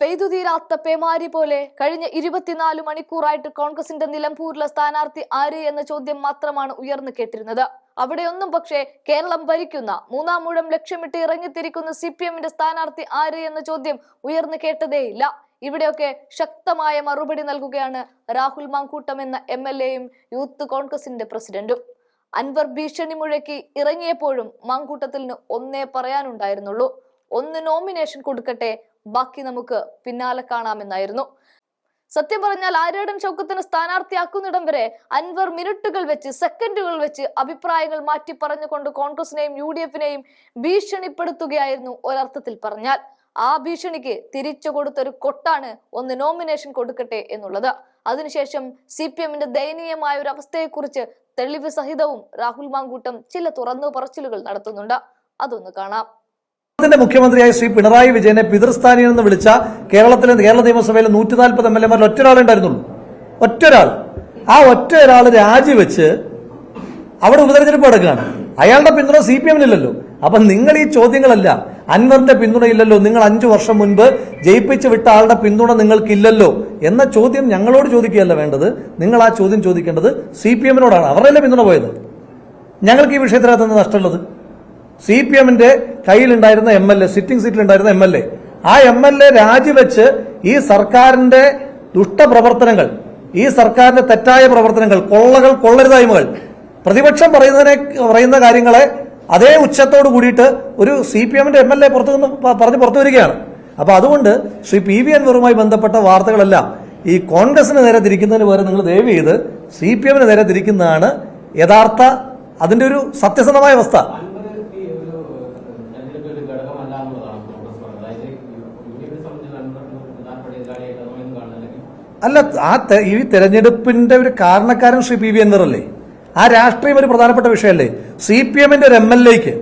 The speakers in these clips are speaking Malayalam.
പെയ്തുതീരാത്ത പേമാരി പോലെ കഴിഞ്ഞ ഇരുപത്തിനാല് മണിക്കൂറായിട്ട് കോൺഗ്രസിന്റെ നിലമ്പൂരിലെ സ്ഥാനാർത്ഥി ആര് എന്ന ചോദ്യം മാത്രമാണ് ഉയർന്നു കേട്ടിരുന്നത്. അവിടെയൊന്നും പക്ഷേ കേരളം ഭരിക്കുന്ന മൂന്നാം മൂഴം ലക്ഷ്യമിട്ട് ഇറങ്ങിത്തിരിക്കുന്ന സി പി എമ്മിന്റെ സ്ഥാനാർത്ഥി ആര് എന്ന ചോദ്യം ഉയർന്നു കേട്ടതേയില്ല. ഇവിടെയൊക്കെ ശക്തമായ മറുപടി നൽകുകയാണ് രാഹുൽ മാങ്കൂട്ടം എന്ന എം എൽ എയും യൂത്ത് കോൺഗ്രസിന്റെ പ്രസിഡന്റും. അൻവർ ഭീഷണി മുഴക്കി ഇറങ്ങിയപ്പോഴും മാങ്കൂട്ടത്തിന് ഒന്നേ പറയാനുണ്ടായിരുന്നുള്ളൂ. ഒന്ന് നോമിനേഷൻ കൊടുക്കട്ടെ ബാക്കി നമുക്ക് പിന്നാലെ കാണാമെന്നായിരുന്നു. സത്യം പറഞ്ഞാൽ ആര്യാടൻ ചൗക്കത്തിന് സ്ഥാനാർത്ഥിയാക്കുന്നിടം വരെ അൻവർ മിനിറ്റുകൾ വെച്ച് സെക്കൻഡുകൾ വെച്ച് അഭിപ്രായങ്ങൾ മാറ്റി പറഞ്ഞുകൊണ്ട് കോൺഗ്രസിനെയും യു ഡി എഫിനെയും ഭീഷണിപ്പെടുത്തുകയായിരുന്നു ഒരർത്ഥത്തിൽ പറഞ്ഞാൽ. ആ ഭീഷണിക്ക് തിരിച്ചു കൊടുത്തൊരു കൊട്ടാണ് ഒന്ന് നോമിനേഷൻ കൊടുക്കട്ടെ എന്നുള്ളത്. അതിനുശേഷം സി പി എമ്മിന്റെ ദയനീയമായ ഒരു അവസ്ഥയെക്കുറിച്ച് തെളിവ് സഹിതവും രാഹുൽ മാങ്കൂട്ടം ചില തുറന്നു പറച്ചിലുകൾ നടത്തുന്നുണ്ട്. അതൊന്ന് കാണാം. കേരളത്തിന്റെ മുഖ്യമന്ത്രിയായ ശ്രീ പിണറായി വിജയനെ പിതൃസ്ഥാനിൽ നിന്ന് വിളിച്ച കേരളത്തിലെ കേരള നിയമസഭയിലെ നൂറ്റി നാൽപ്പത് എം എൽ എമാരിൽ ഒറ്റൊരാളെ ഒറ്റൊരാൾ. ആ ഒറ്റ ഒരാൾ രാജിവെച്ച് അവിടെ ഉപതെരഞ്ഞെടുപ്പ് നടക്കുകയാണ്. അയാളുടെ പിന്തുണ സി പി എമ്മിനില്ലല്ലോ അപ്പൊ നിങ്ങൾ ഈ ചോദ്യങ്ങളല്ല. അൻവറിന്റെ പിന്തുണയില്ലല്ലോ നിങ്ങൾ അഞ്ചു വർഷം മുൻപ് ജയിപ്പിച്ചു വിട്ട ആളുടെ പിന്തുണ നിങ്ങൾക്കില്ലല്ലോ എന്ന ചോദ്യം ഞങ്ങളോട് ചോദിക്കുകയല്ല വേണ്ടത്. നിങ്ങൾ ആ ചോദ്യം ചോദിക്കേണ്ടത് സി പി എമ്മിനോടാണ് അവരുടെ പിന്തുണ പോയത്? ഞങ്ങൾക്ക് ഈ വിഷയത്തിനകത്ത് നിന്ന് നഷ്ടമുള്ളത്? സി പി എമ്മിന്റെ കയ്യിലുണ്ടായിരുന്ന എം എൽ എ സിറ്റിംഗ് സീറ്റിലുണ്ടായിരുന്ന എം എൽ എ. ആ എം എൽ എ രാജിവെച്ച് ഈ സർക്കാരിന്റെ ദുഷ്ടപ്രവർത്തനങ്ങൾ ഈ സർക്കാരിന്റെ തെറ്റായ പ്രവർത്തനങ്ങൾ കൊള്ളകൾ കൊള്ളരുതായ്മകൾ പ്രതിപക്ഷം പറയുന്നതിനെ പറയുന്ന കാര്യങ്ങളെ അതേ ഉച്ചത്തോട് കൂടിയിട്ട് ഒരു സി പി എമ്മിന്റെ എം എൽ എ പുറത്തു നിന്ന് പറഞ്ഞ് പുറത്തു വരികയാണ്. അപ്പൊ അതുകൊണ്ട് ശ്രീ പി വി അൻവറുമായി ബന്ധപ്പെട്ട വാർത്തകളെല്ലാം ഈ കോൺഗ്രസിന് നേരെ തിരിക്കുന്നതിന് പകരം നിങ്ങൾ ദയവ് ചെയ്ത് സി പി എമ്മിന് നേരെ തിരിക്കുന്നതാണ് യഥാർത്ഥ അതിന്റെ ഒരു സത്യസന്ധമായ അവസ്ഥ അൻവർ ഈ ഒരു തെരഞ്ഞെടുപ്പിൽ ഒരു ഘടകമല്ല എന്നുള്ളതാണ് കോൺഗ്രസ് പറഞ്ഞത് അതായത് യു ഡി എഫിനെ സംബന്ധിച്ച് അൻവർ ഒരു പ്രധാനപ്പെട്ട എതിരാളിയായിട്ട് നമ്മളൊന്നും കാണുന്നില്ലെങ്കിൽ അല്ല ആ ഈ തെരഞ്ഞെടുപ്പിന്റെ ഒരു കാരണക്കാരൻ ശ്രീ പി വി എന്നറല്ലേ ആ രാഷ്ട്രീയം ഒരു പ്രധാനപ്പെട്ട വിഷയമല്ലേ? സി പി എമ്മിന്റെ ഒരു എം എൽ എക്ക്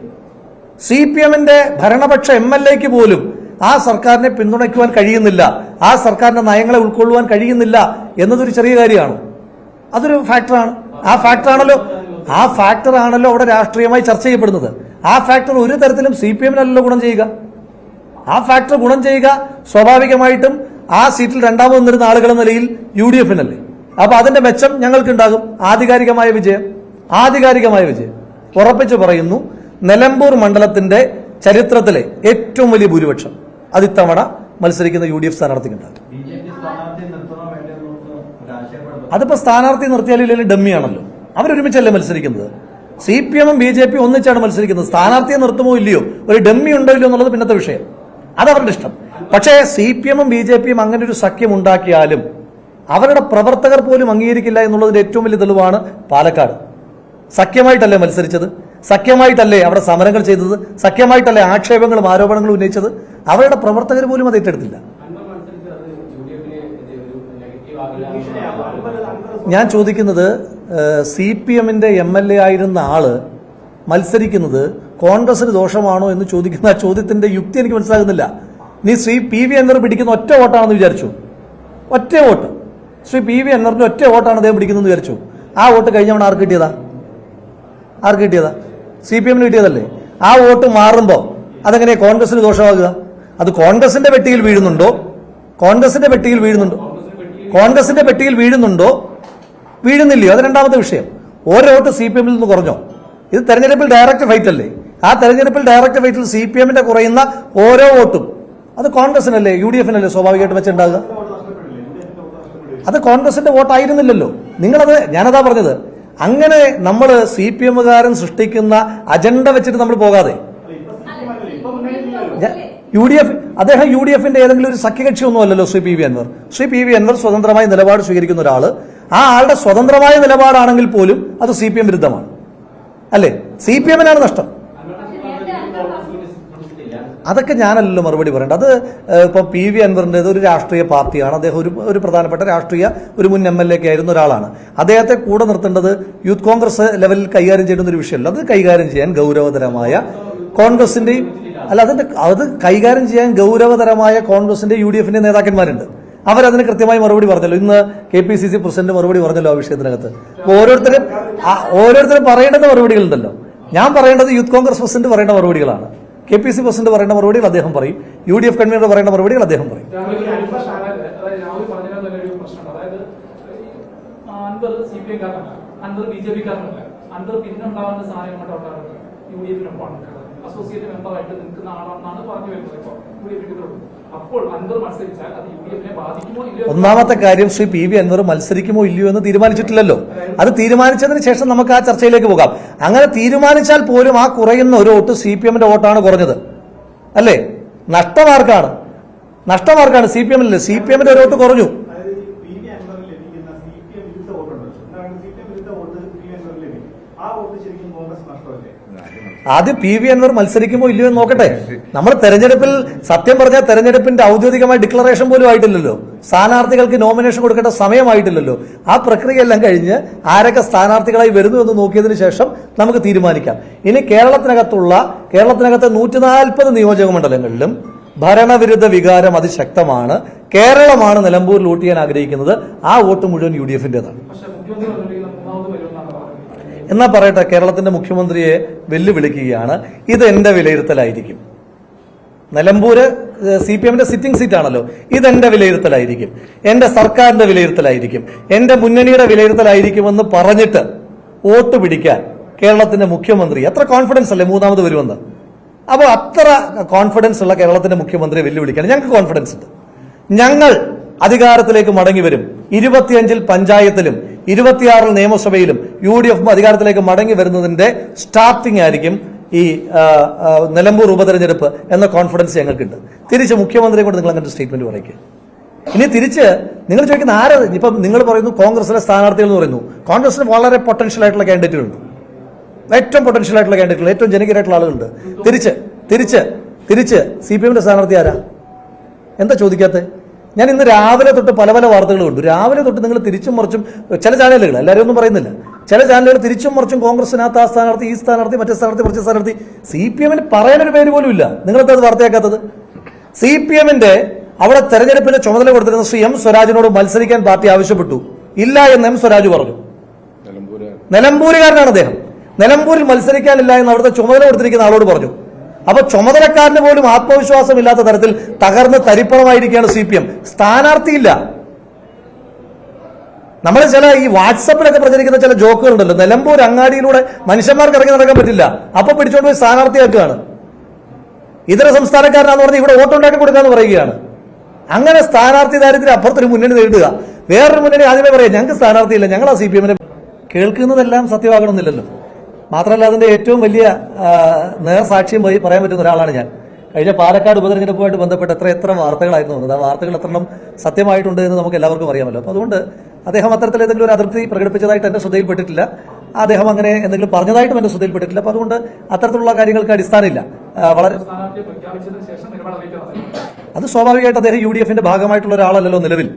സി പി എമ്മിന്റെ ഭരണപക്ഷ എം എൽ എക്ക് പോലും ആ സർക്കാരിനെ പിന്തുണയ്ക്കുവാൻ കഴിയുന്നില്ല ആ സർക്കാരിന്റെ നയങ്ങളെ ഉൾക്കൊള്ളുവാൻ കഴിയുന്നില്ല എന്നതൊരു ചെറിയ കാര്യമാണ്. അതൊരു ഫാക്ടറാണ്. ആ ഫാക്ടറാണല്ലോ ആ ഫാക്ടർ ആണല്ലോ അവിടെ രാഷ്ട്രീയമായി ചർച്ച ചെയ്യപ്പെടുന്നത്. ആ ഫാക്ടർ ഒരു തരത്തിലും സി പി എമ്മിനല്ലല്ലോ ഗുണം ചെയ്യുക. ആ ഫാക്ടർ ഗുണം ചെയ്യുക സ്വാഭാവികമായിട്ടും ആ സീറ്റിൽ രണ്ടാമത് നിന്നിരുന്ന ആളുകൾ എന്ന നിലയിൽ യു ഡി എഫിനല്ലേ അപ്പൊ അതിന്റെ മെച്ചം ഞങ്ങൾക്കുണ്ടാകും. ആധികാരികമായ വിജയം. ആധികാരികമായ വിജയം. ഉറപ്പിച്ചു പറയുന്നു നിലമ്പൂർ മണ്ഡലത്തിന്റെ ചരിത്രത്തിലെ ഏറ്റവും വലിയ ഭൂരിപക്ഷം അത് ഇത്തവണ മത്സരിക്കുന്ന യു ഡി എഫ് സ്ഥാനാർത്ഥിക്കുണ്ടാകും. അതിപ്പോ സ്ഥാനാർത്ഥി നിർത്തിയാലും ഡമ്മിയാണല്ലോ. അവരൊരുമിച്ചല്ലേ മത്സരിക്കുന്നത്? സി പി എമ്മും ബി ജെ പി ഒന്നിച്ചാണ് മത്സരിക്കുന്നത്. സ്ഥാനാർത്ഥിയെ നിർത്തുമോ ഇല്ലയോ? ഒരു ഡമ്മി ഉണ്ടോ ഇല്ലയോ എന്നുള്ളത് പിന്നത്തെ വിഷയം. അത് ഇഷ്ടം. പക്ഷേ സി പി എമ്മും ബി ജെ പിയും അങ്ങനെ ഒരു സഖ്യം ഉണ്ടാക്കിയാലും അവരുടെ പ്രവർത്തകർ പോലും അംഗീകരിക്കില്ല എന്നുള്ളതിന്റെ ഏറ്റവും വലിയ തെളിവാണ് പാലക്കാട്. സഖ്യമായിട്ടല്ലേ മത്സരിച്ചത്? സഖ്യമായിട്ടല്ലേ അവിടെ സമരങ്ങൾ ചെയ്തത്? സഖ്യമായിട്ടല്ലേ ആക്ഷേപങ്ങളും ആരോപണങ്ങളും ഉന്നയിച്ചത്? അവരുടെ പ്രവർത്തകർ പോലും അത് ഏറ്റെടുത്തില്ല. ഞാൻ ചോദിക്കുന്നത് സി പി എമ്മിന്റെ എം എൽ എ ആയിരുന്ന ആൾ മത്സരിക്കുന്നത് കോൺഗ്രസിന് ദോഷമാണോ എന്ന് ചോദിക്കുന്ന ആ ചോദ്യത്തിന്റെ യുക്തി എനിക്ക് മനസ്സിലാകുന്നില്ല. നീ ശ്രീ പി വി എന്നർ പിടിക്കുന്ന ഒറ്റ വോട്ടാണെന്ന് വിചാരിച്ചു. ഒറ്റ വോട്ട്. ശ്രീ പി വി അൻവറിന്റെ ഒറ്റ വോട്ടാണ് അദ്ദേഹം പിടിക്കുന്നതെന്ന് വിചാരിച്ചു. ആ വോട്ട് കഴിഞ്ഞവണ് ആർക്ക് കിട്ടിയതാ? ആർക്ക് കിട്ടിയതാ? സി പി എമ്മിന് കിട്ടിയതല്ലേ? ആ വോട്ട് മാറുമ്പോൾ അതെങ്ങനെയാ കോൺഗ്രസിന് ദോഷമാകുക? അത് കോൺഗ്രസിന്റെ പെട്ടിയിൽ വീഴുന്നുണ്ടോ? കോൺഗ്രസിന്റെ പെട്ടിയിൽ വീഴുന്നുണ്ടോ? കോൺഗ്രസിന്റെ പെട്ടിയിൽ വീഴുന്നുണ്ടോ? വീഴുന്നില്ലയോ? അത് രണ്ടാമത്തെ വിഷയം. ഓരോ വോട്ട് സി പി എമ്മിൽ നിന്ന് കുറഞ്ഞോ? ഇത് തെരഞ്ഞെടുപ്പിൽ ഡയറക്റ്റ് ഫൈറ്റ് അല്ലേ? ആ തെരഞ്ഞെടുപ്പിൽ ഡയറക്റ്റ് ഫൈറ്റിൽ സി പി എമ്മിന്റെ കുറയുന്ന ഓരോ വോട്ടും അത് കോൺഗ്രസിനല്ലേ? യു ഡി എഫിനല്ലേ സ്വാഭാവികമായിട്ട് വെച്ചുണ്ടാകുക അത് കോൺഗ്രസിന്റെ വോട്ടായിരുന്നില്ലല്ലോ. നിങ്ങളത് ഞാനതാ പറഞ്ഞത്. അങ്ങനെ നമ്മൾ സി പി എമ്മുകാരൻ സൃഷ്ടിക്കുന്ന അജണ്ട വെച്ചിട്ട് നമ്മൾ പോകാതെ. യു ഡി എഫ് അദ്ദേഹം യു ഡി എഫിന്റെ ഏതെങ്കിലും ഒരു സഖ്യകക്ഷി ഒന്നും അല്ലല്ലോ Shri P V Anvar. Shri P V Anvar സ്വതന്ത്രമായ നിലപാട് സ്വീകരിക്കുന്ന ഒരാൾ ആ ആളുടെ സ്വതന്ത്രമായ നിലപാടാണെങ്കിൽ പോലും അത് സി പി എം വിരുദ്ധമാണ്. അല്ലേ? സി പി എമ്മിനാണ് നഷ്ടം. അതൊക്കെ ഞാനല്ലല്ലോ മറുപടി പറയേണ്ടത്. അത് ഇപ്പോൾ ഇപ്പൊ പി വി അൻവറിന്റേത് ഒരു രാഷ്ട്രീയ പാർട്ടിയാണ്. അദ്ദേഹം ഒരു ഒരു പ്രധാനപ്പെട്ട രാഷ്ട്രീയ ഒരു മുൻ എം എൽ എ ആയിരുന്ന ഒരാളാണ്. അദ്ദേഹത്തെ കൂടെ നിർത്തേണ്ടത് യൂത്ത് കോൺഗ്രസ് ലെവലിൽ കൈകാര്യം ചെയ്യുന്ന ഒരു വിഷയമല്ല. അത് കൈകാര്യം ചെയ്യാൻ ഗൗരവതരമായ കോൺഗ്രസിന്റെയും അല്ല അതിന്റെ അത് കൈകാര്യം ചെയ്യാൻ ഗൗരവതരമായ കോൺഗ്രസിന്റെ യു ഡി എഫിന്റെ നേതാക്കന്മാരുണ്ട്. അവരതിന് കൃത്യമായി മറുപടി പറഞ്ഞല്ലോ. ഇന്ന് K P C C president മറുപടി പറഞ്ഞല്ലോ ആ വിഷയത്തിനകത്ത്. ഓരോരുത്തരും ഓരോരുത്തരും പറയേണ്ടുന്ന മറുപടികളുണ്ടല്ലോ. ഞാൻ പറയേണ്ടത് യൂത്ത് കോൺഗ്രസ് പ്രസിഡന്റ് പറയേണ്ട മറുപടികളാണ്. കെ പി സി പ്രസിഡന്റ് പറയുന്ന മറുപടികൾ അദ്ദേഹം പറയും. യു ഡി എഫ് കൺവീനർ പറയുന്ന മറുപടികൾ അദ്ദേഹം പറയും. അസോസിയേറ്റ് മെമ്പറായിട്ട് നിൽക്കുന്ന ആളാണെന്നാണ് പറഞ്ഞു വരുന്നത് ഇപ്പോൾ യു ഡി ഒന്നാമത്തെ കാര്യം ശ്രീ പി വി അൻവർ മത്സരിക്കുമോ ഇല്ലയോ എന്ന് തീരുമാനിച്ചിട്ടില്ലല്ലോ. അത് തീരുമാനിച്ചതിന് ശേഷം നമുക്ക് ആ ചർച്ചയിലേക്ക് പോകാം. അങ്ങനെ തീരുമാനിച്ചാൽ പോലും ആ കുറയുന്ന ഒരു വോട്ട് സി പി എമ്മിന്റെ വോട്ടാണ് കുറഞ്ഞത്. അല്ലേ? നഷ്ടമാർക്കാണ്. നഷ്ടമാർക്കാണ് സി പി എമ്മിൽ സി പി എമ്മിന്റെ ഒരു വോട്ട് കുറഞ്ഞു അതായത് ഈ പി വി അൻവറിൽ ലഭിക്കുന്ന സി പി എം വിരുദ്ധ വോട്ടുണ്ട് എന്താണ് സി പി എം വിരുദ്ധ വോട്ട് പി വി അൻവറിൽ ലഭിക്കും ആ വോട്ട് ശരിക്കും കോൺഗ്രസ് നഷ്ടമല്ലേ ആദ്യം പി വി അൻവർ മത്സരിക്കുമോ ഇല്ലയോ എന്ന് നോക്കട്ടെ. നമ്മൾ തെരഞ്ഞെടുപ്പിൽ സത്യം പറഞ്ഞാൽ തെരഞ്ഞെടുപ്പിന്റെ ഔദ്യോഗികമായ ഡിക്ലറേഷൻ പോലും ആയിട്ടില്ലല്ലോ. സ്ഥാനാർത്ഥികൾക്ക് നോമിനേഷൻ കൊടുക്കേണ്ട സമയമായിട്ടില്ലല്ലോ. ആ പ്രക്രിയ എല്ലാം കഴിഞ്ഞ് ആരൊക്കെ സ്ഥാനാർത്ഥികളായി വരുന്നു എന്ന് നോക്കിയതിന് ശേഷം നമുക്ക് തീരുമാനിക്കാം. ഇനി കേരളത്തിനകത്തുള്ള കേരളത്തിനകത്തെ നൂറ്റി നാൽപ്പത് നിയോജക മണ്ഡലങ്ങളിലും ഭരണവിരുദ്ധ വികാരം അതിശക്തമാണ്. കേരളമാണ് നിലമ്പൂരിൽ വോട്ട് ചെയ്യാൻ ആഗ്രഹിക്കുന്നത്. ആ വോട്ട് മുഴുവൻ യു ഡി എഫിന്റേതാണ് പക്ഷെ മുഖ്യമന്ത്രി പറഞ്ഞിരിക്കുന്ന മൂന്നാമത് വരുമെന്നാണ് എന്നാ പറയട്ടെ കേരളത്തിന്റെ മുഖ്യമന്ത്രിയെ വെല്ലുവിളിക്കുകയാണ്. ഇത് എന്റെ വിലയിരുത്തലായിരിക്കും. നിലമ്പൂര് സി പി എമ്മിന്റെ സിറ്റിംഗ് സീറ്റ് ആണല്ലോ ഇതെന്റെ വിലയിരുത്തലായിരിക്കും. എന്റെ സർക്കാരിന്റെ വിലയിരുത്തലായിരിക്കും. എന്റെ മുന്നണിയുടെ വിലയിരുത്തലായിരിക്കുമെന്ന് പറഞ്ഞിട്ട് വോട്ട് പിടിക്കാൻ കേരളത്തിന്റെ മുഖ്യമന്ത്രി എത്ര കോൺഫിഡൻസ് അല്ലേ മൂന്നാമത് വരുമെന്ന്? അപ്പോൾ അത്ര കോൺഫിഡൻസ് ഉള്ള കേരളത്തിന്റെ മുഖ്യമന്ത്രിയെ വെല്ലുവിളിക്കാൻ ഞങ്ങൾക്ക് കോൺഫിഡൻസ് ഉണ്ട്. ഞങ്ങൾ അധികാരത്തിലേക്ക് മടങ്ങി വരും. ഇരുപത്തിയഞ്ചിൽ പഞ്ചായത്തിലും ഇരുപത്തിയാറിൽ നിയമസഭയിലും യു ഡി എഫും അധികാരത്തിലേക്ക് മടങ്ങി വരുന്നതിന്റെ സ്റ്റാർട്ടിംഗ് ആയിരിക്കും ഈ നിലമ്പൂർ ഉപതെരഞ്ഞെടുപ്പ് എന്ന കോൺഫിഡൻസ് ഞങ്ങൾക്കുണ്ട്. തിരിച്ച് മുഖ്യമന്ത്രിയെ കൊണ്ട് നിങ്ങൾ അങ്ങനെ സ്റ്റേറ്റ്മെന്റ് പറയ്ക്കുക ഇനി തിരിച്ച് നിങ്ങൾ ചോദിക്കുന്ന ആര് ഇപ്പം നിങ്ങൾ പറയുന്നു കോൺഗ്രസിലെ സ്ഥാനാർത്ഥികൾ എന്ന് പറയുന്നു. കോൺഗ്രസിന് വളരെ പൊട്ടൻഷ്യൽ ആയിട്ടുള്ള കാൻഡിഡേറ്റുകളുണ്ട് ഏറ്റവും പൊട്ടൻഷ്യൽ ആയിട്ടുള്ള കാൻഡിഡേറ്റുകൾ ഏറ്റവും ജനകീയരായിട്ടുള്ള ആളുകളുണ്ട്. തിരിച്ച് തിരിച്ച് തിരിച്ച് സി പി എമ്മിന്റെ സ്ഥാനാർത്ഥി ആരാ? എന്താ ചോദിക്കാത്തത് ഞാൻ ഇന്ന് രാവിലെ തൊട്ട് പല പല വാർത്തകൾ കണ്ടു രാവിലെ തൊട്ട് നിങ്ങൾ തിരിച്ചും മറിച്ചും ചില ചാനലുകൾ എല്ലാവരും ഒന്നും പറയുന്നില്ല. ചില ചാനലുകൾ തിരിച്ചും മറിച്ചും കോൺഗ്രസിനകത്ത് ആ സ്ഥാനാർത്ഥി ഈ സ്ഥാനാർത്ഥി മറ്റേ സ്ഥാനാർത്ഥി മറ്റേ സ്ഥാനാർത്ഥി. സി പി എമ്മിന് പറയാനൊരു പേര് പോലും ഇല്ല. നിങ്ങളെന്താ വാർത്തയാക്കാത്തത്? സി പി എമ്മിന്റെ അവിടെ തെരഞ്ഞെടുപ്പിന്റെ ചുമതല കൊടുത്തിരുന്ന ശ്രീ എം സ്വരാജിനോട് മത്സരിക്കാൻ പാർട്ടി ആവശ്യപ്പെട്ടു. ഇല്ല എന്ന് എം സ്വരാജ് പറഞ്ഞു. നിലമ്പൂരുകാരനാണ് അദ്ദേഹം. നിലമ്പൂരിൽ മത്സരിക്കാനില്ല എന്ന് അവിടുത്തെ ചുമതല കൊടുത്തിരിക്കുന്ന ആളോട് പറഞ്ഞു. അപ്പൊ ചുമതലക്കാരന് പോലും ആത്മവിശ്വാസമില്ലാത്ത തരത്തിൽ തകർന്ന് തരിപ്പണമായിരിക്കുകയാണ് സി പി എം സ്ഥാനാർത്ഥിയില്ല. നമ്മൾ ചില ഈ വാട്സപ്പിലൊക്കെ പ്രചരിക്കുന്ന ചില ജോക്കുകളുണ്ടല്ലോ. നിലമ്പൂർ അങ്ങാടിയിലൂടെ മനുഷ്യന്മാർക്ക് ഇറങ്ങി നടക്കാൻ പറ്റില്ല. അപ്പൊ പിടിച്ചോണ്ട് പോയി സ്ഥാനാർത്ഥിയാക്കുകയാണ്. ഇതര സംസ്ഥാനക്കാരനാന്ന് പറഞ്ഞ് ഇവിടെ വോട്ടുണ്ടാക്കി കൊടുക്കാന്ന് പറയുകയാണ്. അങ്ങനെ സ്ഥാനാർത്ഥി ദാരിദ്ര്യം അപ്പുറത്തൊരു മുന്നണി നേടുക വേറൊരു മുന്നണി ആദ്യമേ പറയാം ഞങ്ങൾക്ക് സ്ഥാനാർത്ഥിയില്ല ഞങ്ങൾ ആ സി പി എമ്മിനെ കേൾക്കുന്നതെല്ലാം സത്യമാകണമെന്നില്ലല്ലോ. മാത്രമല്ല അതിന്റെ ഏറ്റവും വലിയ നേർസാക്ഷ്യം പോയി പറയാൻ പറ്റുന്ന ഒരാളാണ് ഞാൻ. കഴിഞ്ഞ പാലക്കാട് ഉപതെരഞ്ഞെടുപ്പുമായിട്ട് ബന്ധപ്പെട്ട് എത്ര എത്ര വാർത്തകളായിരുന്നു വന്നത്. ആ വാർത്തകൾ എത്രണം സത്യമായിട്ടുണ്ട് എന്ന് നമുക്ക് എല്ലാവർക്കും അറിയാമല്ലോ. അപ്പോൾ അതുകൊണ്ട് അദ്ദേഹം അത്തരത്തിൽ ഏതെങ്കിലും ഒരു അതൃപ്തി പ്രകടിപ്പിച്ചതായിട്ട് എന്റെ ശ്രദ്ധയിൽപ്പെട്ടിട്ടില്ല അദ്ദേഹം അങ്ങനെ എന്തെങ്കിലും പറഞ്ഞതായിട്ടും എന്റെ ശ്രദ്ധയിൽപ്പെട്ടിട്ടില്ല അപ്പോൾ അതുകൊണ്ട് അത്തരത്തിലുള്ള കാര്യങ്ങൾക്ക് അടിസ്ഥാനമില്ല. വളരെ അത് സ്വാഭാവികമായിട്ട് അദ്ദേഹം യു ഡി എഫിന്റെ ഭാഗമായിട്ടുള്ള ഒരാളല്ലല്ലോ നിലവിൽ.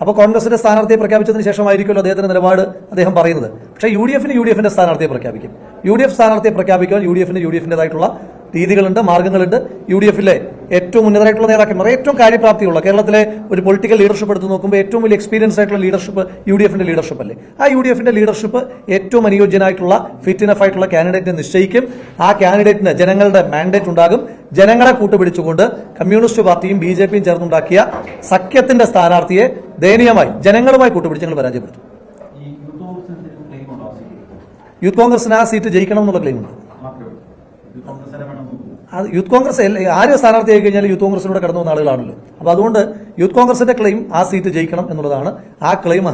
അപ്പോൾ കോൺഗ്രസിന്റെ സ്ഥാനാർത്ഥിയെ പ്രഖ്യാപിച്ചതിന് ശേഷമായിരിക്കുമല്ലോ അദ്ദേഹത്തിന്റെ നിലപാട് അദ്ദേഹം പറയുന്നത്. പക്ഷേ യു ഡി എഫിന് യു ഡി എഫിന്റെ സ്ഥാനാർത്ഥിയെ പ്രഖ്യാപിക്കും. യു ഡി എഫ് സ്ഥാനാർത്ഥിയെ പ്രഖ്യാപിക്കുവാൻ യു ഡി എഫിന് യു ഡി എഫിന്റെതായിട്ടുള്ള രീതികളുണ്ട് മാർഗങ്ങളുണ്ട്. യു ഡി എഫിലെ ഏറ്റവും ഉന്നതരായിട്ടുള്ള നേതാക്കന്മാർ ഏറ്റവും കാര്യപ്രാപ്തിയുള്ള കേരളത്തിലെ ഒരു പൊളിറ്റിക്കൽ ലീഡർഷിപ്പ് എടുത്ത് നോക്കുമ്പോൾ ഏറ്റവും വലിയ എക്സ്പീരിയൻസ് ആയിട്ടുള്ള ലീഡർഷിപ്പ് യു ഡി എഫിന്റെ ലീഡർഷിപ്പ് അല്ലേ? ആ യു ഡി എഫിന്റെ ലീഡർഷിപ്പ് ഏറ്റവും അനുയോജ്യനായിട്ടുള്ള ഫിറ്റ് ഇനഫ് ആയിട്ടുള്ള കാൻഡിഡേറ്റിനെ നിശ്ചയിക്കും. ആ കാൻഡിഡേറ്റിന് ജനങ്ങളുടെ മാൻഡേറ്റ് ഉണ്ടാകും. ജനങ്ങളെ കൂട്ടുപിടിച്ചുകൊണ്ട് കമ്മ്യൂണിസ്റ്റ് പാർട്ടിയും ബി ജെ പിയും ചേർന്നുണ്ടാക്കിയ സഖ്യത്തിന്റെ സ്ഥാനാർത്ഥിയെ ദയനീയമായി ജനങ്ങളുമായി കൂട്ടുപിടിച്ച് ഞങ്ങൾ പരാജയപ്പെടുത്തും ഈ യൂത്ത് കോൺഗ്രസിന് ക്ലെയിം ഉണ്ടോ ആ സീറ്റ് യൂത്ത് കോൺഗ്രസിന് ആ സീറ്റ് ജയിക്കണം എന്നുള്ള ക്ലെയിമുണ്ട് മാത്രമേ ഉള്ളൂ യൂത്ത് കോൺഗ്രസിനെ വേണം നോക്കൂ അത് യൂത്ത് കോൺഗ്രസ് ആര് സ്ഥാനാർത്ഥി ആയി കഴിഞ്ഞാൽ യൂത്ത് കോൺഗ്രസിലൂടെ കടന്നു വന്ന ആളുകളാണല്ലോ. അപ്പോൾ അതുകൊണ്ട് യൂത്ത് കോൺഗ്രസിന്റെ ക്ലെയിം ആ സീറ്റ് ജയിക്കണം എന്നുള്ളതാണ്. ആ ക്ലെയിം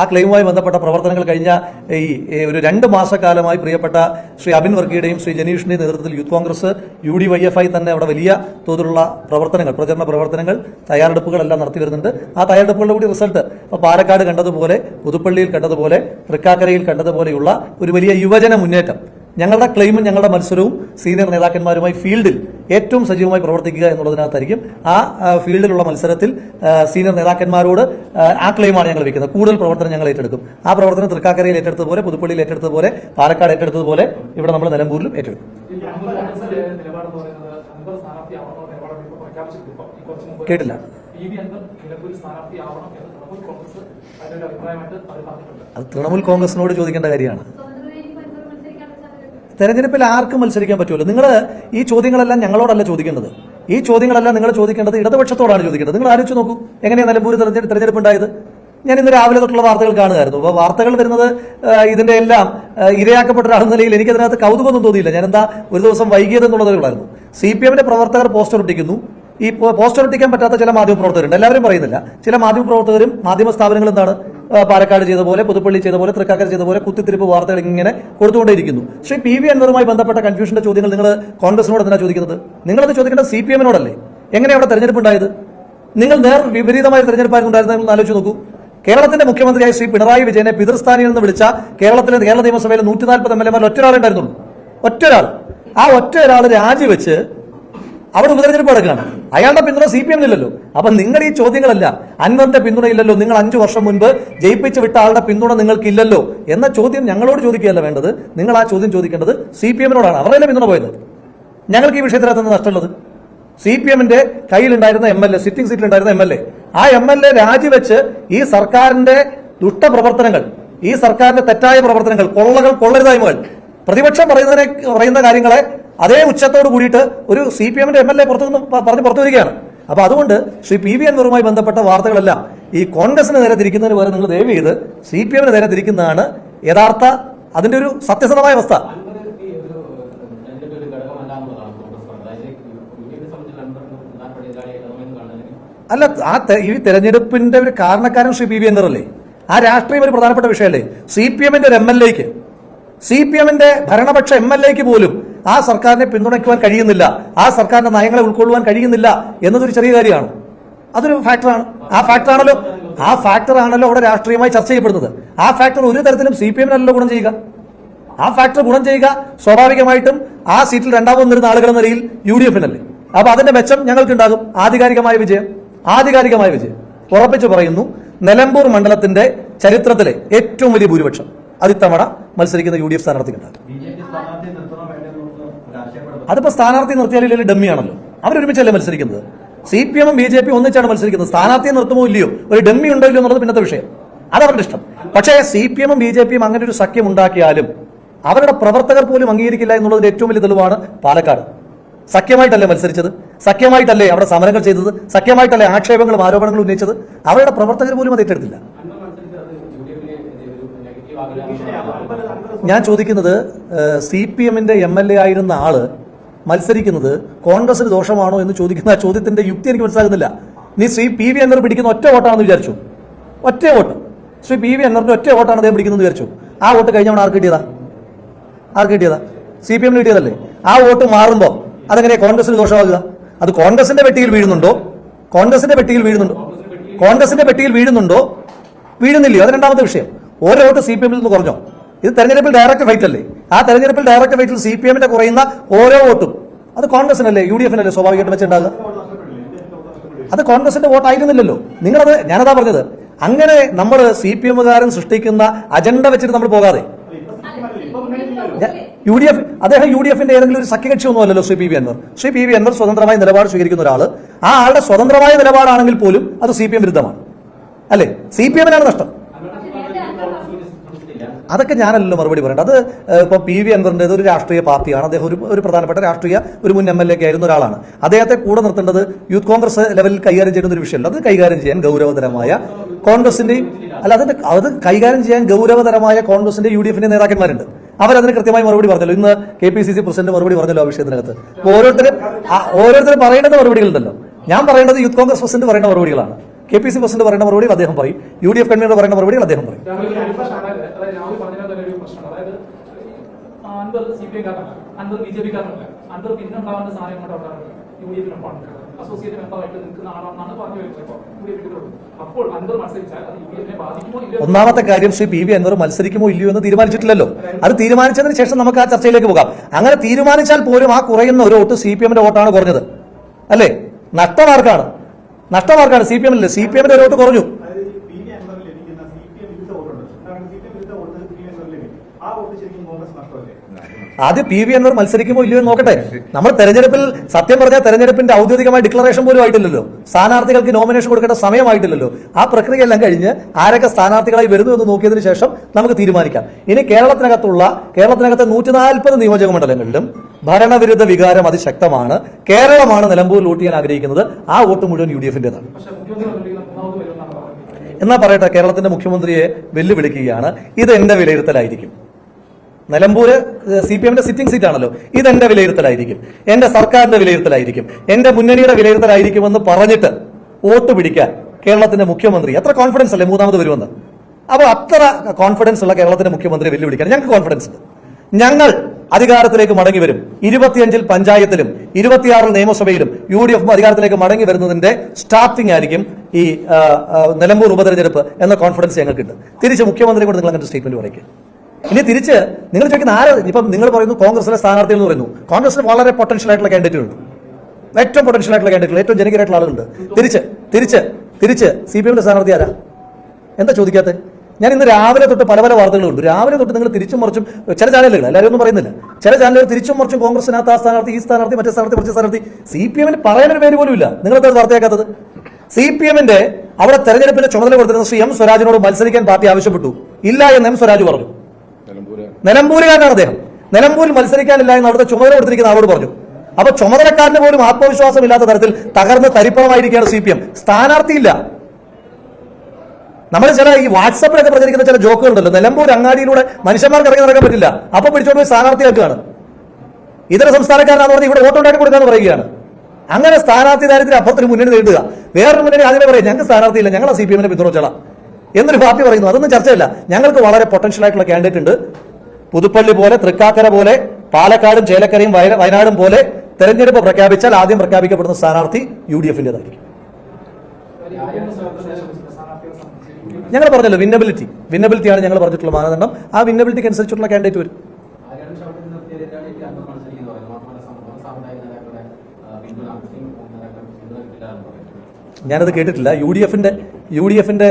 ആ ക്ലെയിമുമായി ബന്ധപ്പെട്ട പ്രവർത്തനങ്ങൾ കഴിഞ്ഞ ഈ ഈ ഒരു രണ്ട് മാസക്കാലമായി പ്രിയപ്പെട്ട ശ്രീ അബിൻ വർഗീയുടെയും ശ്രീ ജനീഷിന്റെയും നേതൃത്വത്തിൽ youth Congress U D Y F I തന്നെ അവിടെ വലിയ തോതിലുള്ള പ്രവർത്തനങ്ങൾ പ്രചരണ പ്രവർത്തനങ്ങൾ തയ്യാറെടുപ്പുകളെല്ലാം നടത്തി വരുന്നുണ്ട്. ആ തയ്യാറെടുപ്പുകളുടെ കൂടി റിസൾട്ട് ഇപ്പോൾ പാലക്കാട് കണ്ടതുപോലെ പുതുപ്പള്ളിയിൽ കണ്ടതുപോലെ തൃക്കാക്കരയിൽ കണ്ടതുപോലെയുള്ള ഒരു വലിയ യുവജന മുന്നേറ്റം. ഞങ്ങളുടെ ക്ലെയിമും ഞങ്ങളുടെ മത്സരവും സീനിയർ നേതാക്കന്മാരുമായി ഫീൽഡിൽ ഏറ്റവും സജീവമായി പ്രവർത്തിക്കുക എന്നുള്ളതിനകത്തായിരിക്കും ആ ഫീൽഡിലുള്ള മത്സരത്തിൽ സീനിയർ നേതാക്കന്മാരോട് ആ, ക്ലെയിമാണ് ഞങ്ങൾ വെക്കുന്നത്. കൂടുതൽ പ്രവർത്തനം ഞങ്ങൾ ഏറ്റെടുക്കും. ആ പ്രവർത്തനം തൃക്കാക്കരയിൽ ഏറ്റെടുത്തതുപോലെ പുതുപ്പള്ളിയിൽ ഏറ്റെടുത്തതുപോലെ പാലക്കാട് ഏറ്റെടുത്തതുപോലെ ഇവിടെ നമ്മൾ നിലമ്പൂരിലും ഏറ്റെടുക്കും. കേട്ടില്ല. അത് തൃണമൂൽ കോൺഗ്രസിനോട് ചോദിക്കേണ്ട കാര്യമാണ്. തെരഞ്ഞെടുപ്പിൽ ആർക്കും മത്സരിക്കാൻ പറ്റുമല്ലോ നിങ്ങൾ ഈ ചോദ്യങ്ങളെല്ലാം ഞങ്ങളോടല്ല ചോദിക്കേണ്ടത് ഈ ചോദ്യങ്ങളെല്ലാം നിങ്ങൾ ചോദിക്കേണ്ടത് ഇടതുപക്ഷത്തോടാണ് ചോദിക്കേണ്ടത്. നിങ്ങൾ ആലോചിച്ച് നോക്കൂ. എങ്ങനെയാണ് നിലമ്പൂർ തെരഞ്ഞെടുപ്പ് ഉണ്ടായത് ഞാൻ ഇന്ന് രാവിലെ തൊട്ടുള്ള വാർത്തകൾ കാണുമായിരുന്നു അപ്പോൾ വാർത്തകൾ വരുന്നത് ഇതിന്റെ എല്ലാം ഇരയാക്കപ്പെട്ട ഒരാൾ എന്ന നിലയിൽ എനിക്കതിനകത്ത് കൗതുകമൊന്നും തോന്നിയില്ല. ഞാൻ എന്താ ഒരു ദിവസം വൈകിയത് എന്നുള്ളതുകളായിരുന്നു സി പി എമ്മിന്റെ പ്രവർത്തകർ പോസ്റ്റർ ഒട്ടിക്കുന്നു. ഈ പോസ്റ്റർ ഒട്ടിക്കാൻ പറ്റാത്ത ചില മാധ്യമപ്രവർത്തകരുണ്ട്. എല്ലാവരും പറയുന്നില്ല. ചില മാധ്യമപ്രവർത്തകരും മാധ്യമ സ്ഥാപനങ്ങളും എന്താണ്? പാലക്കാട് ചെയ്ത പോലെ പുതുപ്പള്ളി ചെയ്ത പോലെ തൃക്കാക്കര ചെയ്ത പോലെ കുത്തിത്തിരിപ്പ് വാർത്തകൾ ഇങ്ങനെ കൊടുത്തുകൊണ്ടേയിരിക്കുന്നു. ശ്രീ പി വി അൻവറുമായി ബന്ധപ്പെട്ട കൺഫ്യൂഷന്റെ ചോദ്യങ്ങൾ നിങ്ങൾ കോൺഗ്രസിനോട് എന്നാ ചോദിക്കുന്നത്? നിങ്ങളത് ചോദിക്കേണ്ടത് സി പി എമ്മിനോടല്ലേ? എങ്ങനെയാണ് അവിടെ തെരഞ്ഞെടുപ്പ് ഉണ്ടായത് നിങ്ങൾ നേർ വിപരീതമായ തെരഞ്ഞെടുപ്പായിരുന്നു ആലോചിച്ച് നോക്കൂ. കേരളത്തിന്റെ മുഖ്യമന്ത്രിയായി ശ്രീ പിണറായി വിജയനെ പിതൃസ്ഥാനിൽ നിന്ന് വിളിച്ച കേരളത്തിലെ കേരള നിയമസഭയിലെ നൂറ്റി നാൽപ്പത് എം എൽ എമാരിൽ ഒറ്റ ഉണ്ടായിരുന്നുള്ളൂ ഒറ്റ ഒരാൾ. ആ ഒറ്റ ഒരാൾ രാജിവെച്ച് അവിടെ ഉപതെരഞ്ഞെടുപ്പ് നടക്കുകയാണ് അയാളുടെ പിന്തുണ സി പി എമ്മിനില്ലല്ലോ അപ്പൊ നിങ്ങൾ ഈ ചോദ്യങ്ങളല്ല. അൻവറിന്റെ പിന്തുണ ഇല്ലല്ലോ നിങ്ങൾ അഞ്ചു വർഷം മുൻപ് ജയിപ്പിച്ച് വിട്ട ആളുടെ പിന്തുണ നിങ്ങൾക്ക് ഇല്ലല്ലോ എന്ന ചോദ്യം ഞങ്ങളോട് ചോദിക്കുകയല്ല വേണ്ടത്. നിങ്ങൾ ആ ചോദ്യം ചോദിക്കേണ്ടത് സി പി എമ്മിനോടാണ് അവരുടെ പിന്തുണ പോയത്. ഞങ്ങൾക്ക് ഈ വിഷയത്തിനകത്ത് നഷ്ടമുള്ളത്? സി പി എമ്മിന്റെ കയ്യിലുണ്ടായിരുന്ന എം എൽ എ സിറ്റിംഗ് സീറ്റിലുണ്ടായിരുന്ന എം എൽ എ ആ എം എൽ എ രാജിവെച്ച് ഈ സർക്കാരിന്റെ ദുഷ്ടപ്രവർത്തനങ്ങൾ ഈ സർക്കാരിന്റെ തെറ്റായ പ്രവർത്തനങ്ങൾ കൊള്ളകൾ കൊള്ളരുതായ്മകൾ പ്രതിപക്ഷം പറയുന്നതിനെ പറയുന്ന കാര്യങ്ങളെ അതേ ഉച്ചത്തോട് കൂടിയിട്ട് ഒരു സി പി എമ്മിന്റെ എം എൽ എ പുറത്തു നിന്ന് പറഞ്ഞ് പുറത്തു വരികയാണ്. അപ്പൊ അതുകൊണ്ട് ശ്രീ പി വി അൻവറുമായി ബന്ധപ്പെട്ട വാർത്തകളെല്ലാം ഈ കോൺഗ്രസിന് നേരെ തിരിക്കുന്നതിന് പകരം നിങ്ങൾ ദയവ് ചെയ്ത് സി പി എമ്മിന് നേരെ തിരിക്കുന്നതാണ് യഥാർത്ഥ അതിന്റെ ഒരു സത്യസന്ധമായ അവസ്ഥ. അല്ല ആ ഈ തെരഞ്ഞെടുപ്പിന്റെ ഒരു കാരണക്കാരൻ ശ്രീ പി വി അൻവറല്ലേ? ആ രാഷ്ട്രീയം ഒരു പ്രധാനപ്പെട്ട വിഷയമല്ലേ? സി പി എമ്മിന്റെ ഒരു എം എൽ എക്ക് സി പി എമ്മിന്റെ ഭരണപക്ഷ എം എൽ എക്ക് പോലും ആ സർക്കാരിനെ പിന്തുണയ്ക്കുവാൻ കഴിയുന്നില്ല. ആ സർക്കാരിന്റെ നയങ്ങളെ ഉൾക്കൊള്ളുവാൻ കഴിയുന്നില്ല എന്നതൊരു ചെറിയ കാര്യമാണ്. അതൊരു ഫാക്ടറാണ്. ആ ഫാക്ടറാണല്ലോ. ആ ഫാക്ടറാണല്ലോ അവിടെ രാഷ്ട്രീയമായി ചർച്ച ചെയ്യപ്പെടുന്നത്. ആ ഫാക്ടർ ഒരു തരത്തിലും സി പി എമ്മിനല്ലോ ഗുണം ചെയ്യുക. ആ ഫാക്ടർ ഗുണം ചെയ്യുക സ്വാഭാവികമായിട്ടും ആ സീറ്റിൽ രണ്ടാമത് നിന്നിരുന്ന ആളുകൾ എന്ന നിലയിൽ യു ഡി എഫിനല്ലേ. അപ്പൊ അതിന്റെ മെച്ചം ഞങ്ങൾക്കുണ്ടാകും. ആധികാരികമായ വിജയം. ആധികാരികമായ വിജയം. ഉറപ്പിച്ചു പറയുന്നു നിലമ്പൂർ മണ്ഡലത്തിന്റെ ചരിത്രത്തിലെ ഏറ്റവും വലിയ ഭൂരിപക്ഷം. അതിത്തവണ മത്സരിക്കുന്ന യു ഡി എഫ് സ്ഥാനാർത്ഥിക്കുണ്ടാകും ബി ജെ പി സ്ഥാനാർത്ഥിയെ നിർത്തണം വേണ്ടെന്ന് അതിപ്പോ സ്ഥാനാർത്ഥി നിർത്തിയാലും ഡമ്മിയാണല്ലോ. അവരൊരുമിച്ചല്ലേ മത്സരിക്കുന്നത്? സി പി എമ്മും ബി ജെ പി ഒന്നിച്ചാണ് മത്സരിക്കുന്നത്. സ്ഥാനാർത്ഥിയെ നിർത്തുമോ ഇല്ലയോ? ഒരു ഡമ്മി ഉണ്ടോ ഇല്ലയോ എന്നുള്ളത് പിന്നത്തെ വിഷയം. അത് അവരുടെ ഇഷ്ടം. പക്ഷേ സി പി എമ്മും ബി ജെ പിയും അങ്ങനെ ഒരു സഖ്യം ഉണ്ടാക്കിയാലും അവരുടെ പ്രവർത്തകർ പോലും അംഗീകരിക്കില്ല എന്നുള്ളതിന്റെ ഏറ്റവും വലിയ തെളിവാണ് പാലക്കാട്. സഖ്യമായിട്ടല്ലേ മത്സരിച്ചത്? സഖ്യമായിട്ടല്ലേ അവിടെ സമരങ്ങൾ ചെയ്തത്? സഖ്യമായിട്ടല്ലേ ആക്ഷേപങ്ങളും ആരോപണങ്ങളും ഉന്നയിച്ചത്? അവരുടെ പ്രവർത്തകർ പോലും അത് ഏറ്റെടുത്തില്ല. ഞാൻ ചോദിക്കുന്നത് സി പി എമ്മിന്റെ എം എൽ എ ആയിരുന്ന ആൾ മത്സരിക്കുന്നത് കോൺഗ്രസിന് ദോഷമാണോ എന്ന് ചോദിക്കുന്ന ആ ചോദ്യത്തിന്റെ യുക്തി എനിക്ക് മനസ്സിലാകുന്നില്ല. നീ ശ്രീ പി വി അന്നർ പിടിക്കുന്ന ഒറ്റ വോട്ടാണെന്ന് വിചാരിച്ചു. ഒറ്റ വോട്ട്. ശ്രീ പി വി അന്നറിന്റെ ഒറ്റ വോട്ടാണ് അദ്ദേഹം പിടിക്കുന്നത് വിചാരിച്ചു. ആ വോട്ട് കഴിഞ്ഞവൻ ആർക്ക് കിട്ടിയതാ? ആർക്ക് കിട്ടിയതാ? സി പി എമ്മിന് കിട്ടിയതല്ലേ? ആ വോട്ട് മാറുമ്പോൾ അതെങ്ങനെ കോൺഗ്രസിന് ദോഷമാകുക? അത് കോൺഗ്രസിന്റെ പെട്ടിയിൽ വീഴുന്നുണ്ടോ? കോൺഗ്രസിന്റെ പെട്ടിയിൽ വീഴുന്നുണ്ടോ? കോൺഗ്രസിന്റെ പെട്ടിയിൽ വീഴുന്നുണ്ടോ? വീഴുന്നില്ലയോ? അത് രണ്ടാമത്തെ വിഷയം. ഓരോ വോട്ട് സി പി എമ്മിൽ നിന്ന് കുറഞ്ഞോ? ഇത് തെരഞ്ഞെടുപ്പിൽ ഡയറക്റ്റ് ഫൈറ്റ് അല്ലേ? ആ തെരഞ്ഞെടുപ്പിൽ ഡയറക്റ്റ് ഫൈറ്റിൽ സി പി എമ്മിന്റെ കുറയുന്ന ഓരോ വോട്ടും. അത് കോൺഗ്രസിനല്ലേ? യു ഡി എഫിനല്ലേ സ്വാഭാവികമായിട്ട് വെച്ചിട്ടുണ്ടാകുക അത് കോൺഗ്രസിന്റെ വോട്ടായിരുന്നില്ലല്ലോ നിങ്ങളത് ഞാനതാ പറഞ്ഞത്. അങ്ങനെ നമ്മൾ സി പി എമ്മുകാരൻ സൃഷ്ടിക്കുന്ന അജണ്ട വെച്ചിട്ട് നമ്മൾ പോകാതെ. യു ഡി എഫ് അദ്ദേഹം യു ഡി എഫിന്റെ ഏതെങ്കിലും ഒരു സഖ്യകക്ഷി ഒന്നും അല്ലല്ലോ Shri P V Anwar. Shri P V Anwar സ്വതന്ത്രമായ നിലപാട് സ്വീകരിക്കുന്ന ഒരാൾ ആ ആളുടെ സ്വതന്ത്രമായ നിലപാടാണെങ്കിൽ പോലും അത് സി പി എം വിരുദ്ധമാണ്. അല്ലേ? സി പി എമ്മിനാണ് നഷ്ടം. അതൊക്കെ ഞാനല്ലല്ലോ മറുപടി പറയേണ്ടത്. അത് ഇപ്പോൾ ഇപ്പൊ പി വി അൻവറിന്റെ ഒരു രാഷ്ട്രീയ പാർട്ടിയാണ്. അദ്ദേഹം ഒരു ഒരു പ്രധാനപ്പെട്ട രാഷ്ട്രീയ ഒരു മുൻ എം എൽ എ ഒക്കെ ആയിരുന്ന ഒരാളാണ്. അദ്ദേഹത്തെ കൂടെ നിർത്തേണ്ടത് യൂത്ത് കോൺഗ്രസ് ലെവലിൽ കൈകാര്യം ചെയ്യുന്ന ഒരു വിഷയമല്ല. അത് കൈകാര്യം ചെയ്യാൻ ഗൗരവതരമായ കോൺഗ്രസിന്റെയും അല്ല അതിന്റെ അത് കൈകാര്യം ചെയ്യാൻ ഗൗരവതരമായ കോൺഗ്രസിന്റെ യു ഡി എഫിന്റെ നേതാക്കന്മാരുണ്ട്. അവരതിന് കൃത്യമായി മറുപടി പറഞ്ഞല്ലോ. ഇന്ന് K P C C president മറുപടി പറഞ്ഞല്ലോ ആ വിഷയത്തിനകത്ത്. ഓരോരുത്തരും ഓരോരുത്തരും പറയേണ്ടത് മറുപടികളുണ്ടല്ലോ. ഞാൻ പറയേണ്ടത് യൂത്ത് കോൺഗ്രസ് പ്രസിഡന്റ് പറയേണ്ട മറുപടികളാണ്. കെ പി സി പ്രസിഡന്റ് പറയേണ്ട മറുപടികൾ അദ്ദേഹം പറയും. യു ഡി എഫ് കൺവീനർ പറയേണ്ട മറുപടികൾ അദ്ദേഹം പറയും. രാഹുൽ പ്രശ്നം പറഞ്ഞതിനകത്ത് തന്നെ ഒരു പ്രശ്നമാണ് അതായത് അൻപത് സി പി ഐ കാരനല്ല അൻവർ ബി ജെ പി കാരനല്ല അൻവർ പിന്നെ ഉണ്ടാവുന്ന സാധനം കൊണ്ട് ഉണ്ടാകുന്നത് യു ഡി എഫിനൊപ്പമാണ് അസോസിയേറ്റ് മെമ്പറായിട്ട് നിൽക്കുന്ന ആളാണെന്നാണ് പറഞ്ഞു വരുന്നത് ഇപ്പോൾ യു ഡി എഫിന്റെ അപ്പോൾ അൻവർ മത്സരിച്ചാൽ അത് യു ഡി എഫിനെ ബാധിക്കുമോ ഇല്ല ഒന്നാമത്തെ കാര്യം ശ്രീ പി വി അൻവർ മത്സരിക്കുമോ ഇല്ലയോ എന്ന് തീരുമാനിച്ചിട്ടില്ലല്ലോ. അത് തീരുമാനിച്ചതിന് ശേഷം നമുക്ക് ആ ചർച്ചയിലേക്ക് പോകാം. അങ്ങനെ തീരുമാനിച്ചാൽ പോലും ആ കുറയുന്ന ഒരു വോട്ട് സി പി എമ്മിന്റെ വോട്ടാണ് കുറഞ്ഞത്. അല്ലേ? നഷ്ടമാർക്കാണ്. നഷ്ടമാർക്കാണ്. സി പി എമ്മിലെ സി പി എമ്മിന്റെ ഒരു വോട്ട് കുറഞ്ഞു. ആദ്യം പി വി എന്നവർ മത്സരിക്കുമോ ഇല്ലയോ നോക്കട്ടെ. നമ്മൾ തെരഞ്ഞെടുപ്പിൽ സത്യം പറഞ്ഞാൽ തെരഞ്ഞെടുപ്പിന്റെ ഔദ്യോഗികമായ ഡിക്ലറേഷൻ പോലും ആയിട്ടില്ലല്ലോ. സ്ഥാനാർത്ഥികൾക്ക് നോമിനേഷൻ കൊടുക്കേണ്ട സമയമായിട്ടില്ലല്ലോ. ആ പ്രക്രിയ എല്ലാം കഴിഞ്ഞ് ആരൊക്കെ സ്ഥാനാർത്ഥികളായി വരുന്നു എന്ന് നോക്കിയതിന് ശേഷം നമുക്ക് തീരുമാനിക്കാം. ഇനി കേരളത്തിനകത്തുള്ള കേരളത്തിനകത്തെ നൂറ്റി നാൽപ്പത് നിയോജക മണ്ഡലങ്ങളിലും ഭരണവിരുദ്ധ വികാരം അതിശക്തമാണ്. കേരളമാണ് നിലമ്പൂരിൽ വോട്ട് ചെയ്യാൻ ആഗ്രഹിക്കുന്നത്. ആ വോട്ട് മുഴുവൻ യു ഡി എഫിന്റേതാണ്. എന്നാ പറയട്ടെ കേരളത്തിന്റെ മുഖ്യമന്ത്രിയെ വെല്ലുവിളിക്കുകയാണ്. ഇത് എന്റെ വിലയിരുത്തലായിരിക്കും. നിലമ്പൂര് സി പി എമ്മിന്റെ സിറ്റിംഗ് സീറ്റ് ആണല്ലോ. ഇത് എന്റെ വിലയിരുത്തലായിരിക്കും. എന്റെ സർക്കാരിന്റെ വിലയിരുത്തലായിരിക്കും. എന്റെ മുന്നണിയുടെ വിലയിരുത്തലായിരിക്കുമെന്ന് പറഞ്ഞിട്ട് വോട്ട് പിടിക്കാൻ കേരളത്തിന്റെ മുഖ്യമന്ത്രി എത്ര കോൺഫിഡൻസ് അല്ലേ മൂന്നാമത് വരുമെന്ന്? അപ്പോൾ അത്ര കോൺഫിഡൻസ് ഉള്ള കേരളത്തിന്റെ മുഖ്യമന്ത്രി വെല്ലുവിളിക്കാൻ ഞങ്ങൾക്ക് കോൺഫിഡൻസ് ഉണ്ട്. ഞങ്ങൾ അധികാരത്തിലേക്ക് മടങ്ങി വരും. ഇരുപത്തിയഞ്ചിൽ പഞ്ചായത്തിലും ഇരുപത്തിയാറിൽ നിയമസഭയിലും യു ഡി എഫും അധികാരത്തിലേക്ക് മടങ്ങി വരുന്നതിന്റെ സ്റ്റാർട്ടിംഗ് ആയിരിക്കും ഈ നിലമ്പൂർ ഉപതെരഞ്ഞെടുപ്പ് എന്ന കോൺഫിഡൻസ് ഞങ്ങൾക്കുണ്ട്. തിരിച്ച് മുഖ്യമന്ത്രി കൂടെ നിങ്ങൾ അങ്ങനത്തെ സ്റ്റേറ്റ്മെന്റ് പറയ്ക്കുക ഇനി തിരിച്ച് നിങ്ങൾ ചോദിക്കുന്ന ആര് ഇപ്പം നിങ്ങൾ പറയുന്നു കോൺഗ്രസിലെ സ്ഥാനാർത്ഥികൾ എന്ന് പറയുന്നു. കോൺഗ്രസിന് വളരെ പൊട്ടൻഷ്യൽ ആയിട്ടുള്ള കാൻഡിഡേറ്റുകളുണ്ട് ഏറ്റവും പൊട്ടൻഷ്യൽ ആയിട്ടുള്ള കാൻഡിഡേറ്റുകൾ ഏറ്റവും ജനകീയമായിട്ടുള്ള ആളുകളുണ്ട്. തിരിച്ച് തിരിച്ച് തിരിച്ച് സി പി എമ്മിന്റെ സ്ഥാനാർത്ഥി ആരാ? എന്താ ചോദിക്കാത്തത് ഞാൻ ഇന്ന് രാവിലെ തൊട്ട് പല പല വാർത്തകളുണ്ട്. രാവിലെ തൊട്ട് നിങ്ങൾ തിരിച്ചും മറിച്ചും ചില ചാനലുകൾ എല്ലാവരും ഒന്നും പറയുന്നില്ല. ചില ചാനലുകൾ തിരിച്ചും മറിച്ചും കോൺഗ്രസിനകത്ത് ആ സ്ഥാനാർത്ഥി ഈ സ്ഥാനാർത്ഥി മറ്റേ സ്ഥാനാർത്ഥി മറ്റേ സ്ഥാനാർത്ഥി സി പി എമ്മിന് പറയാനൊരു പേര് പോലും ഇല്ല. നിങ്ങളെന്താ വാർത്തയാക്കാത്തത്? സി പി എമ്മിന്റെ അവിടെ തെരഞ്ഞെടുപ്പിന്റെ ചുമതല കൊടുത്തിരുന്ന ശ്രീ എം സ്വരാജിനോട് മത്സരിക്കാൻ പാർട്ടി ആവശ്യപ്പെട്ടു. ഇല്ല എന്ന് എം സ്വരാജ് പറഞ്ഞു. നിലമ്പൂരുകാരനാണ് അദ്ദേഹം. നിലമ്പൂരിൽ മത്സരിക്കാനില്ല എന്ന് അവിടുത്തെ ചുമതല കൊടുത്തിരിക്കുന്ന ആളോട് പറഞ്ഞു. അപ്പൊ ചുമതലക്കാരന് പോലും ആത്മവിശ്വാസം ഇല്ലാത്ത തരത്തിൽ തകർന്ന് തരിപ്പണമായിരിക്കുകയാണ് സി പി എം. സ്ഥാനാർത്ഥിയില്ല. നമ്മൾ ചില ഈ വാട്സപ്പിലൊക്കെ പ്രചരിക്കുന്ന ചില ജോക്കുകൾ ഉണ്ടല്ലോ നിലമ്പൂർ അങ്ങാടിയിലൂടെ മനുഷ്യന്മാർക്ക് ഇറങ്ങി നടക്കാൻ പറ്റില്ല. അപ്പൊ പിടിച്ചോണ്ട് പോയി സ്ഥാനാർത്ഥിയാക്കുകയാണ്. ഇതര സംസ്ഥാനക്കാരനാണെന്ന് പറഞ്ഞ് ഇവിടെ വോട്ട് ഉണ്ടാക്കി കൊടുക്കാന്ന് പറയുകയാണ്. അങ്ങനെ സ്ഥാനാർത്ഥി ദാരിദ്ര്യ അപ്പത്തിന് മുന്നണി നേടുക വേറൊരു മുന്നണി ആദ്യമേ പറയും ഞങ്ങൾക്ക് സ്ഥാനാർത്ഥിയില്ല ഞങ്ങളെ സി പി എമ്മിനെ പിന്തുണച്ചോളാം. എന്നൊരു പാർട്ടി പറയുന്നു. അതൊന്നും ചർച്ചയല്ല. ഞങ്ങൾക്ക് വളരെ പൊട്ടൻഷ്യൽ ആയിട്ടുള്ള കാൻഡിഡേറ്റ് ഉണ്ട്. പുതുപ്പള്ളി പോലെ തൃക്കാക്കര പോലെ പാലക്കാടും ചേലക്കരയും വയനാടും പോലെ തെരഞ്ഞെടുപ്പ് പ്രഖ്യാപിച്ചാൽ ആദ്യം പ്രഖ്യാപിക്കപ്പെടുന്ന സ്ഥാനാർത്ഥി യു ഡി സംബന്ധിച്ച് ഞങ്ങൾ പറഞ്ഞല്ലോ വിന്നബിലിറ്റി. വിന്നബിലിറ്റിയാണ് ഞങ്ങൾ പറഞ്ഞിട്ടുള്ള മാനദണ്ഡം. ആ വിന്നബിലിറ്റിക്ക് അനുസരിച്ചുള്ള കാൻഡിഡേറ്റ് വരും. ഞാനത് കേട്ടിട്ടില്ല. യു ഡി എഫിന്റെ യു ഡി എഫിന്റെ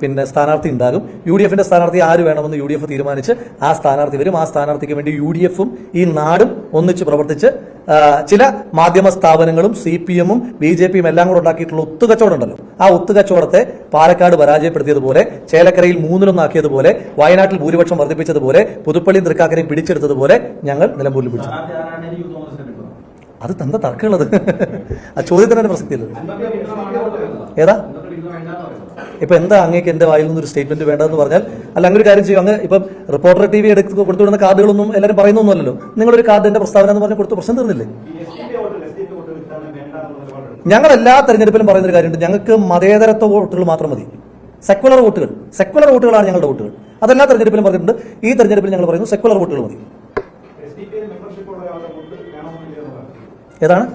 പിന്നെ സ്ഥാനാർത്ഥി ഉണ്ടാകും. യു ഡി എഫിന്റെ സ്ഥാനാർത്ഥി ആര് വേണമെന്ന് യു ഡി എഫ് തീരുമാനിച്ച് ആ സ്ഥാനാർത്ഥി വരും. ആ സ്ഥാനാർത്ഥിക്ക് വേണ്ടി യു ഡി എഫും ഈ നാടും ഒന്നിച്ച് പ്രവർത്തിച്ച് ചില മാധ്യമ സ്ഥാപനങ്ങളും സി പി എമ്മും ബി ജെ പിയും എല്ലാം കൂടെ ഉണ്ടാക്കിയിട്ടുള്ള ഒത്തുകച്ചവടം ഉണ്ടല്ലോ ആ ഒത്തുകച്ചവടത്തെ പാലക്കാട് പരാജയപ്പെടുത്തിയതുപോലെ ചേലക്കരയിൽ മൂന്നിലൊന്നാക്കിയതുപോലെ വയനാട്ടിൽ ഭൂരിപക്ഷം വർദ്ധിപ്പിച്ചതുപോലെ പുതുപ്പള്ളി തൃക്കാക്കരയും പിടിച്ചെടുത്തതുപോലെ ഞങ്ങൾ നിലമ്പൂരിൽ പിടിച്ചു. അത് തന്ന തർക്കമുള്ളത്. ആ ചോദ്യത്തിന് തന്നെ പ്രസക്തിയില്ല ഏതാ? ഇപ്പൊ എന്താ അങ്ങേക്ക് എന്റെ വായിൽ നിന്നൊരു സ്റ്റേറ്റ്മെന്റ് വേണ്ടതെന്ന് പറഞ്ഞാൽ അല്ല അങ്ങനെ ഒരു കാര്യം ചെയ്യും. അങ്ങ് ഇപ്പം റിപ്പോർട്ടർ ടി വി എടുത്ത് കൊടുത്തുവിടുന്ന കാർഡുകളൊന്നും എല്ലാവരും പറയുന്നൊന്നുമല്ലോ നിങ്ങളൊരു കാർഡ് എന്റെ പ്രസ്താവന എന്ന് പറഞ്ഞ് കൊടുത്ത് പ്രശ്നം തീർന്നില്ലേ? ഞങ്ങൾ എല്ലാ തെരഞ്ഞെടുപ്പിലും പറയുന്ന ഒരു കാര്യമുണ്ട്. ഞങ്ങൾക്ക് മതേതരത്വ വോട്ടുകൾ മാത്രം മതി. സെക്കുലർ വോട്ടുകൾ. സെക്കുലർ വോട്ടുകളാണ് ഞങ്ങളുടെ വോട്ടുകൾ. അതെല്ലാ തെരഞ്ഞെടുപ്പിലും പറഞ്ഞിട്ടുണ്ട്. ഈ തെരഞ്ഞെടുപ്പിൽ ഞങ്ങൾ പറയുന്നു സെക്കുലർ വോട്ടുകൾ മതി. ഏതാണ്?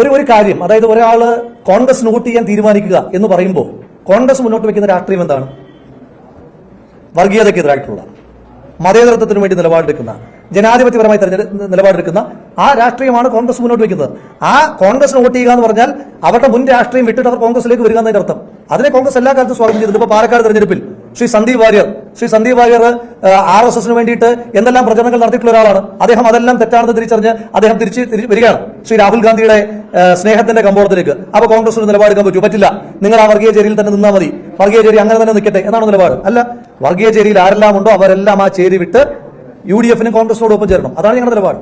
ഒരു ഒരു കാര്യം അതായത് ഒരാൾ കോൺഗ്രസ് വോട്ട് ചെയ്യാൻ തീരുമാനിക്കുക എന്ന് പറയുമ്പോൾ കോൺഗ്രസ് മുന്നോട്ട് വെക്കുന്ന രാഷ്ട്രീയം എന്താണ്? വർഗീയതയ്ക്കെതിരായിട്ടുള്ള മതേതരത്വത്തിന് വേണ്ടി നിലപാടെടുക്കുന്ന ജനാധിപത്യപരമായി തെരഞ്ഞെടുപ്പ് നിലപാടെടുക്കുന്ന ആ രാഷ്ട്രീയമാണ് കോൺഗ്രസ് മുന്നോട്ട് വെക്കുന്നത്. ആ കോൺഗ്രസ് വോട്ട് ചെയ്യുക എന്ന് പറഞ്ഞാൽ അവരുടെ മുൻ രാഷ്ട്രീയം വിട്ടിട്ട് അവർ കോൺഗ്രസിലേക്ക് വരിക എന്നതിന്റെ അർത്ഥം. അതിനെ കോൺഗ്രസ് എല്ലാ കാലത്തും സ്വാഗതം ചെയ്തിട്ടുണ്ട്. ഇപ്പൊ പാലക്കാട് തെരഞ്ഞെടുപ്പിൽ ശ്രീ സന്ദീപ് വാര്യർ ശ്രീ സന്ദീപ് വാര്യർ ആർ എസ് എസിന് വേണ്ടിയിട്ട് എന്തെല്ലാം പ്രചരണങ്ങൾ നടത്തിയിട്ടുള്ള ഒരാളാണ്. അദ്ദേഹം അതെല്ലാം തെറ്റാണെന്ന് തിരിച്ചറിഞ്ഞ് അദ്ദേഹം തിരിച്ച് വരികയാണ്. ശ്രീ രാഹുൽ ഗാന്ധിയുടെ സ്നേഹത്തിന്റെ കമ്പോളത്തിലേക്ക്. അപ്പൊ കോൺഗ്രസ് ഒരു നിലപാടെടുക്കാൻ പറ്റൂ പറ്റില്ല. നിങ്ങൾ ആ വർഗീയ ചേരിയിൽ തന്നെ നിന്നാൽ മതി. വർഗീയ ചേരി അങ്ങനെ തന്നെ നിൽക്കട്ടെ എന്നാണ് നിലപാട്. അല്ല വർഗീയ ചേരിയിൽ ആരെല്ലാം ഉണ്ടോ അവരെല്ലാം ആ ചേരി വിട്ട് യു ഡി എഫിനും കോൺഗ്രസിനോട് ഒപ്പം ചേരണം. അതാണ് ഞങ്ങളുടെ നിലപാട്.